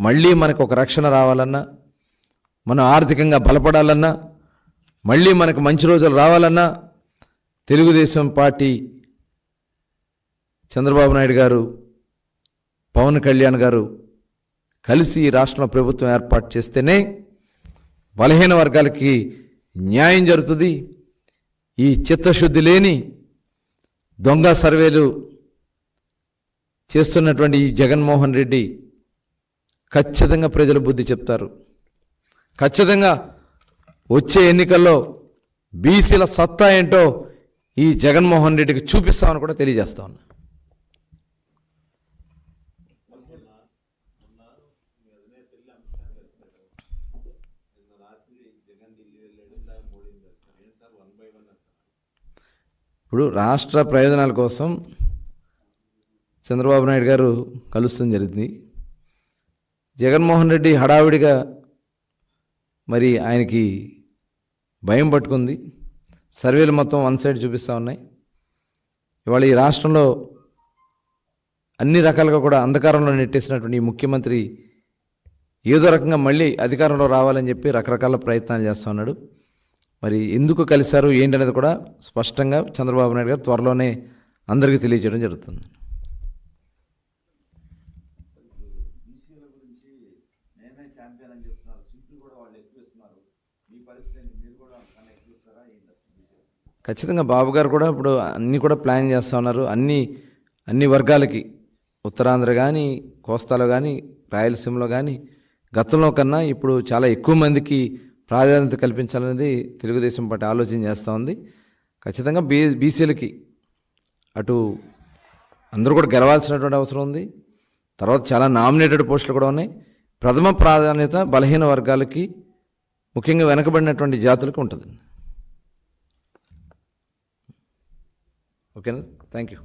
మళ్ళీ మనకు ఒక రక్షణ రావాలన్నా మనం ఆర్థికంగా బలపడాలన్నా మళ్ళీ మనకు మంచి రోజులు రావాలన్నా తెలుగుదేశం పార్టీ చంద్రబాబు నాయుడు గారు పవన్ కళ్యాణ్ గారు కలిసి ఈ రాష్ట్రంలో ప్రభుత్వం ఏర్పాటు చేస్తేనే బలహీన వర్గాలకి న్యాయం జరుగుతుంది. ఈ చిత్తశుద్ధి లేని దొంగ సర్వేలు చేస్తున్నటువంటి ఈ జగన్మోహన్ రెడ్డి ఖచ్చితంగా ప్రజలు బుద్ధి చెప్తారు. ఖచ్చితంగా వచ్చే ఎన్నికల్లో బీసీల సత్తా ఏంటో ఈ జగన్మోహన్ రెడ్డికి చూపిస్తామని కూడా తెలియజేస్తా ఉన్నా. ఇప్పుడు రాష్ట్ర ప్రయోజనాల కోసం చంద్రబాబు నాయుడు గారు కలుస్తాం జరిగింది జగన్మోహన్ రెడ్డి హడావిడిగా మరి ఆయనకి భయం పట్టుకుంది. సర్వేలు మొత్తం వన్ సైడ్ చూపిస్తూ ఉన్నాయి. ఇవాళ ఈ రాష్ట్రంలో అన్ని రకాలుగా కూడా అంధకారంలో నెట్టేసినటువంటి ఈ ముఖ్యమంత్రి ఏదో రకంగా మళ్ళీ అధికారంలో రావాలని చెప్పి రకరకాల ప్రయత్నాలు చేస్తూ ఉన్నాడు. మరి ఎందుకు కలిశారు ఏంటనేది కూడా స్పష్టంగా చంద్రబాబు నాయుడు గారు త్వరలోనే అందరికీ తెలియజేయడం జరుగుతుంది. ఎస్సీల గురించి మేమే ఛాంపియన్ అని చెప్తున్నారు. సీట్లు కూడా వాళ్ళు ఎక్కువస్తున్నారు. మీ పరిస్థితి మీరు కూడా కన్నా ఎక్కువస్తారా ఏంటి ఖచ్చితంగా బాబు గారు కూడా ఇప్పుడు అన్నీ కూడా ప్లాన్ చేస్తూ ఉన్నారు. అన్ని అన్ని వర్గాలకి. ఉత్తరాంధ్ర కానీ కోస్తాలో కానీ రాయలసీమలో కానీ గతంలో కన్నా ఇప్పుడు చాలా ఎక్కువ మందికి ప్రాధాన్యత కల్పించాలనేది తెలుగుదేశం పార్టీ ఆలోచన చేస్తూ ఉంది. ఖచ్చితంగా బీ బీసీలకి అటు అందరూ కూడా గెలవాల్సినటువంటి అవసరం ఉంది. తర్వాత చాలా నామినేటెడ్ పోస్టులు కూడా ఉన్నాయి. ప్రథమ ప్రాధాన్యత బలహీన వర్గాలకి ముఖ్యంగా వెనకబడినటువంటి జాతులకు ఉంటుంది ఓకేనా? Thank you